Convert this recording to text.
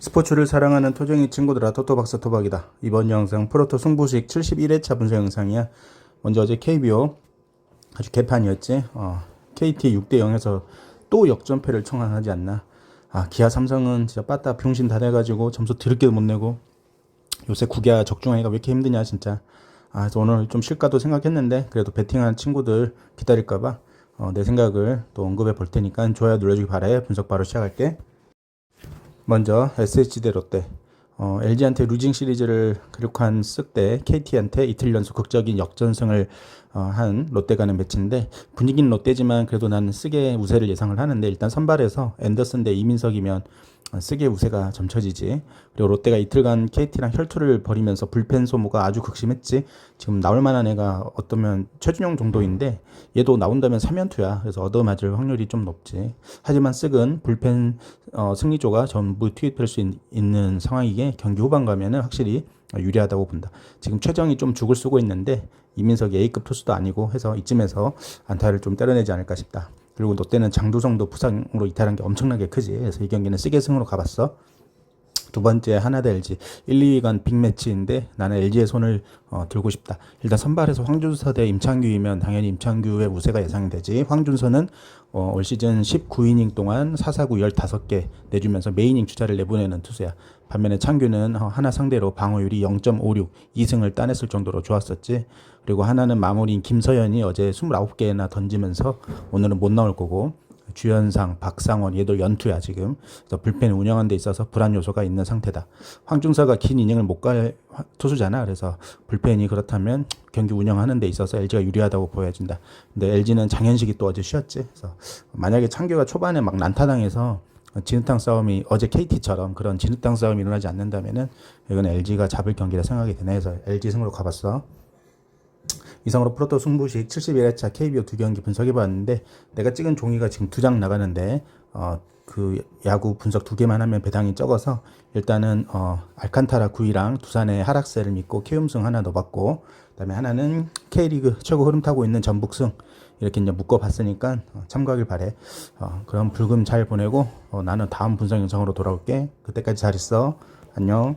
스포츠를 사랑하는 토종이 친구들아 토토 박사 토박이다. 이번 영상 프로토 승부식 71회차 분석 영상이야. 먼저 어제 KBO 아주 개판이었지. 어, KT 6대 0에서 또 역전패를 청하지 않나. 아 기아 삼성은 진짜 빠따 병신 다 돼가지고 점수 드럽게도 못 내고 요새 국야 적중하기가 왜 이렇게 힘드냐 진짜. 아 그래서 오늘 좀 쉴까도 생각했는데 그래도 베팅한 친구들 기다릴까봐 어, 내 생각을 또 언급해 볼 테니까 좋아요 눌러주기 바래. 분석 바로 시작할게. 먼저 SH 대 롯데. 어, LG한테 루징 시리즈를 기록한 쓱때 KT한테 이틀 연속 극적인 역전승을 어, 한 롯데 가 는 매치인데 분위기는 롯데지만 그래도 나는 쓰게 우세를 예상을 하는데 일단 선발에서 앤더슨 대 이민석이면 어, 쓰게 우세가 점쳐지지. 그리고 롯데가 이틀간 KT랑 혈투를 벌이면서 불펜 소모가 아주 극심했지. 지금 나올 만한 애가 어떠면 최준용 정도인데 얘도 나온다면 3연투야. 그래서 얻어맞을 확률이 좀 높지. 하지만 쓱은 불펜 어, 승리조가 전부 투입할 수 있, 있는 상황이기에 경기 후반 가면은 확실히 유리하다고 본다. 지금 최정이 좀 죽을 쓰고 있는데 이민석이 A급 투수도 아니고 해서 이쯤에서 안타를 좀 때려내지 않을까 싶다. 그리고 롯데는 장두성도 부상으로 이탈한 게 엄청나게 크지. 그래서 이 경기는 쓰게 승으로 가봤어. 두 번째 하나 대 LG 1, 2위간 빅매치인데 나는 LG의 손을 어, 들고 싶다. 일단 선발에서 황준서 대 임창규이면 당연히 임창규의 우세가 예상되지. 황준서는 어, 올 시즌 19이닝 동안 4사구 15개 내주면서 메이닝 주자를 내보내는 투수야. 반면에 창규는 어, 하나 상대로 방어율이 0.56 2승을 따냈을 정도로 좋았었지. 그리고 하나는 마무리인 김서현이 어제 29개나 던지면서 오늘은 못 나올 거고 주현상, 박상원 얘들 연투야 지금. 그래서 불펜 운영하는 데 있어서 불안 요소가 있는 상태다. 황중서가 긴 이닝을 못 갈 투수잖아. 그래서 불펜이 그렇다면 경기 운영하는 데 있어서 LG가 유리하다고 보여진다. 근데 LG는 장현식이 또 어제 쉬었지. 그래서 만약에 창규가 초반에 막 난타당해서 진흙탕 싸움이 어제 KT처럼 그런 진흙탕 싸움이 일어나지 않는다면은 이건 LG가 잡을 경기라 생각이 되네. 해서 LG 승으로 가봤어. 이상으로 프로토 승부식 71회차 KBO 두 경기 분석해봤는데 내가 찍은 종이가 지금 두 장 나가는데 어, 그 야구 분석 두 개만 하면 배당이 적어서 일단은 어, 알칸타라 9위랑 두산의 하락세를 믿고 키움승 하나 넣어봤고 그다음에 하나는 K리그 최고 흐름 타고 있는 전북승 이렇게 이제 묶어봤으니까 어, 참고하길 바래. 어, 그럼 불금 잘 보내고 어, 나는 다음 분석 영상으로 돌아올게. 그때까지 잘 있어. 안녕.